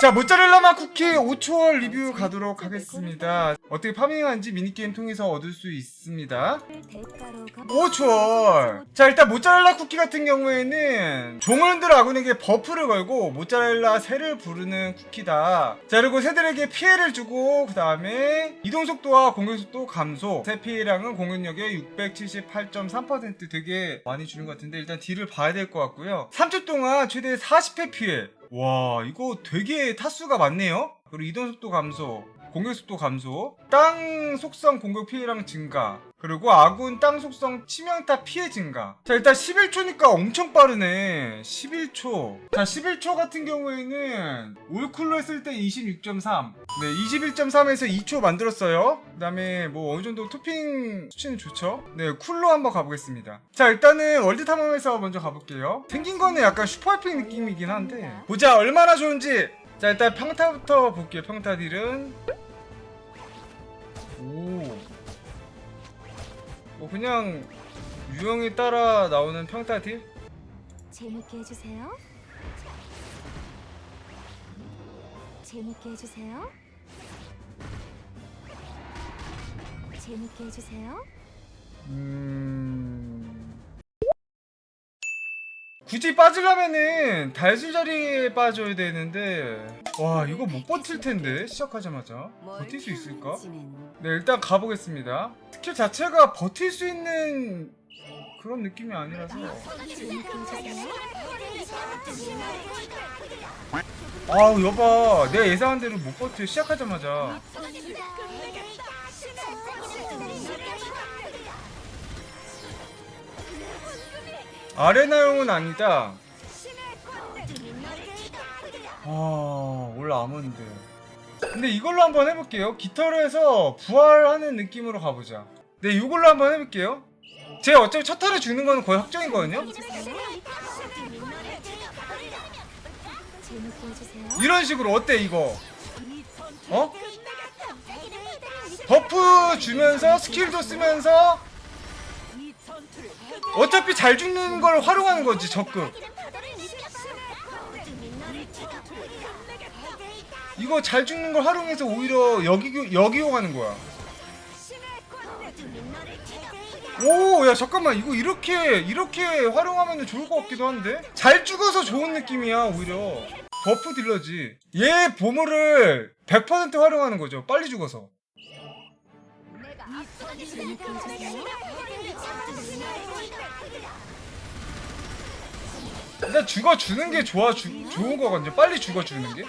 자 모짜렐라맛 쿠키 5초월 리뷰 가도록 하겠습니다. 어떻게 파밍하는지 미니게임 통해서 얻을 수 있습니다. 5초월. 자 일단 모짜렐라 쿠키 같은 경우에는 종을 흔들어 아군에게 버프를 걸고 모짜렐라 새를 부르는 쿠키다. 자 그리고 새들에게 피해를 주고 그 다음에 이동속도와 공격속도 감소. 새 피해량은 공격력의 678.3% 되게 많이 주는 것 같은데 일단 딜을 봐야 될 것 같고요. 3초 동안 최대 40회 피해 와 이거 되게 타수가 많네요. 그리고 이동 속도 감소 공격 속도 감소, 땅 속성 공격 피해량 증가, 그리고 아군 땅 속성 치명타 피해 증가. 자, 일단 11초니까 엄청 빠르네. 11초. 자, 11초 같은 경우에는 올쿨로 했을 때 26.3. 네, 21.3에서 2초 만들었어요. 그 다음에 뭐 어느 정도 토핑 수치는 좋죠. 네, 쿨로 한번 가보겠습니다. 자, 일단은 월드 탐험에서 먼저 가볼게요. 생긴 거는 약간 슈퍼에픽 느낌이긴 한데. 보자, 얼마나 좋은지. 자 일단 평타부터 볼게요 평타 딜은 뭐 그냥 유형에 따라 나오는 평타 딜? 재밌게 해주세요. 재밌게 해주세요. 재밌게 해주세요. 음. 굳이 빠지려면은 달술자리에 빠져야 되는데. 와 이거 못 버틸 텐데 시작하자마자. 버틸 수 있을까? 네 일단 가보겠습니다. 스킬 자체가 버틸 수 있는 그런 느낌이 아니라서. 아우 여봐. 내가 예상한 대로 못 버텨. 시작하자마자 아레나용은 아니다. 아올 아몬드. 근데 이걸로 한번 해볼게요. 깃털을 해서 부활하는 느낌으로 가보자. 네 이걸로 한번 해볼게요. 제가 어차피 첫 턴에 죽는 거는 거의 확정이거든요. 이런 식으로 어때 이거? 어? 버프 주면서 스킬도 쓰면서 어차피 잘 죽는 걸 활용하는 거지 적극. 이거 잘 죽는 걸 활용해서 오히려 여기 여기용하는 거야. 오 야 잠깐만. 이거 이렇게 이렇게 활용하면 좋을 것 같기도 한데? 잘 죽어서 좋은 느낌이야 오히려. 버프 딜러지. 얘 보물을 100% 활용하는 거죠. 빨리 죽어서 재밌게 죽어주는 게 좋아 주, 좋은 거거든요 빨리 죽어주는 게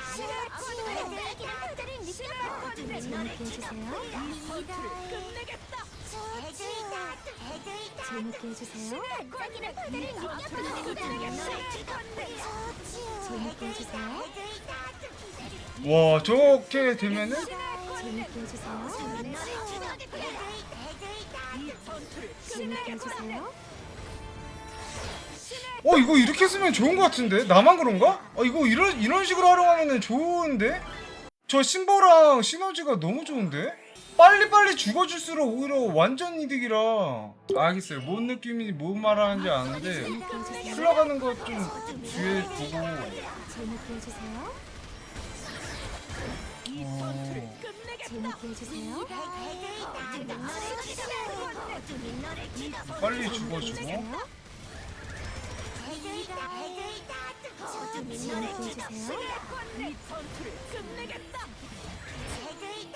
재밌게 해주세요. 재밌게 해주세요. 재밌게 해주세요. 와 저렇게 되면은. 어 이거 이렇게 쓰면 좋은 것 같은데? 나만 그런가? 어 이거 이런 이런 식으로 활용하면은 좋은데? 저 심보랑 시너지가 너무 좋은데? 빨리 빨리 죽어줄수록 오히려 완전 이득이라. 알겠어요. 뭔 느낌인지 뭔 말하는지 아는데 재밌게 해주세요. 흘러가는 거좀 뒤에 보고. 어, 재밌게 해주세요. 빨리 죽어주고 재밌게 해주세요.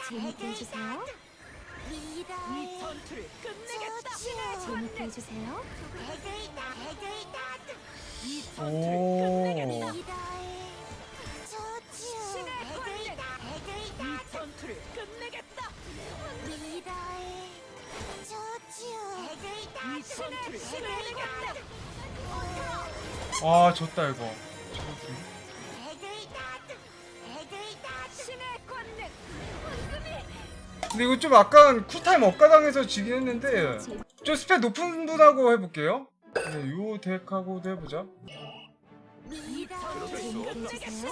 재밌게 해주세요. 재밌게 해주세요. 오 아 졌다 이거. 근데 이거 좀 약간 쿨타임 억가당해서 지긴 했는데 좀 스펙 높은 분하고 해볼게요. 네, 요 덱하고도 해보자. 해주세요.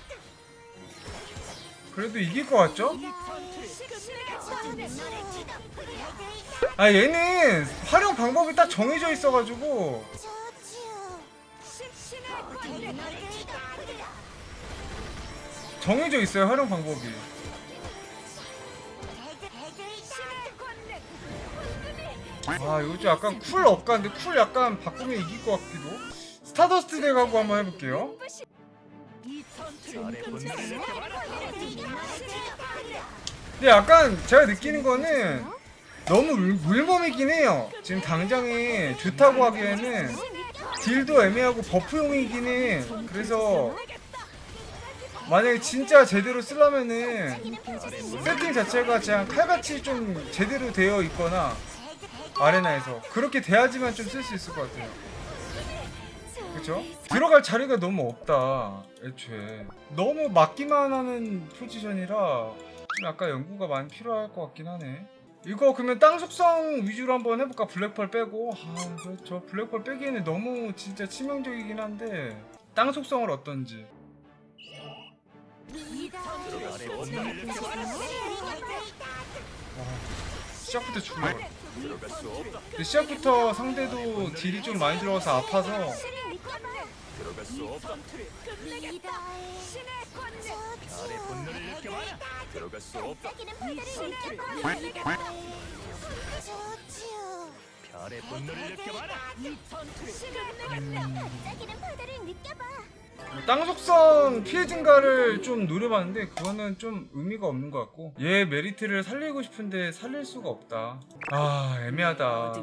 그래도 이길 것 같죠? 아 얘는 활용 방법이 딱 정해져 있어가지고. 정해져 있어요 활용 방법이. 아좀 약간 쿨 업가인데 쿨 약간 바꾸면 이길 것 같기도. 스타더스트 덱하고 한번 해볼게요 근데 약간 제가 느끼는 거는 너무 물- 물몸이긴 해요. 지금 당장에 좋다고 하기에는 딜도 애매하고 버프용이긴 해. 그래서 만약에 진짜 제대로 쓰려면은 세팅 자체가 그냥 칼같이 좀 제대로 되어 있거나 아레나에서 그렇게 돼야지만 좀 쓸 수 있을 것 같아요 그쵸? 들어갈 자리가 너무 없다 애초에 너무 맞기만 하는 포지션이라 좀 약간 연구가 많이 필요할 것 같긴 하네 이거 그러면 땅 속성 위주로 한번 해볼까 블랙펄 빼고 아 그렇죠 블랙펄 빼기에는 너무 진짜 치명적이긴 한데 땅 속성을 어떤지 느껴봐라. 시작부터 없다. 근데 시작부터 상대도 딜이 좀 많이 들어가서 아파서 수 없다. 별의 분노를 느껴봐라. 들어갈 수 없다. 별의 분노를 느껴봐라. 뭐땅 속성 피해 증가를 좀 노려봤는데 그거는 좀 의미가 없는 것 같고 얘 메리트를 살리고 싶은데 살릴 수가 없다. 아 애매하다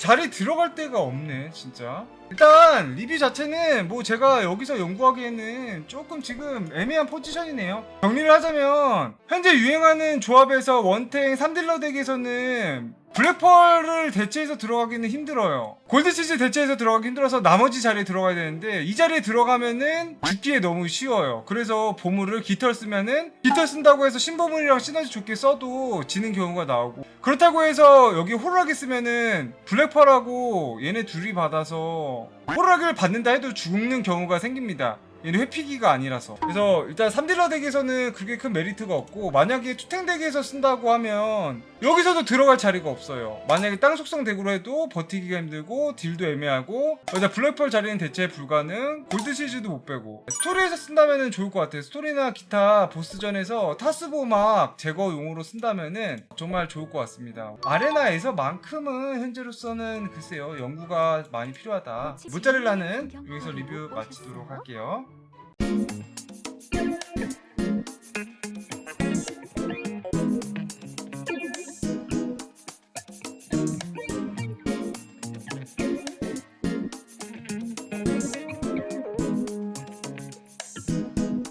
자리 들어갈 데가 없네 진짜. 일단 리뷰 자체는 뭐 제가 여기서 연구하기에는 조금 지금 애매한 포지션이네요. 정리를 하자면 현재 유행하는 조합에서 원탱 3딜러 덱에서는 블랙펄을 대체해서 들어가기는 힘들어요. 골드치즈 대체해서 들어가기 힘들어서 나머지 자리에 들어가야 되는데 이 자리에 들어가면은 죽기에 너무 쉬워요. 그래서 보물을 깃털 쓰면은 깃털 쓴다고 해서 신보물이랑 시너지 좋게 써도 지는 경우가 나오고. 그렇다고 해서 여기 호루라기 쓰면은 블랙펄하고 얘네 둘이 받아서 호루라기를 받는다 해도 죽는 경우가 생깁니다. 얘는 회피기가 아니라서. 그래서 일단 3딜러 덱에서는 그렇게 큰 메리트가 없고 만약에 투탱 덱에서 쓴다고 하면 여기서도 들어갈 자리가 없어요. 만약에 땅 속성 덱으로 해도 버티기가 힘들고 딜도 애매하고 여기다 블랙펄 자리는 대체 불가능 골드 시즈도 못 빼고. 스토리에서 쓴다면 좋을 것 같아요. 스토리나 기타 보스전에서 타스보막 제거 용으로 쓴다면은 정말 좋을 것 같습니다. 아레나에서만큼은 현재로서는 글쎄요 연구가 많이 필요하다. 모짜렐라는 여기서 리뷰 마치도록 할게요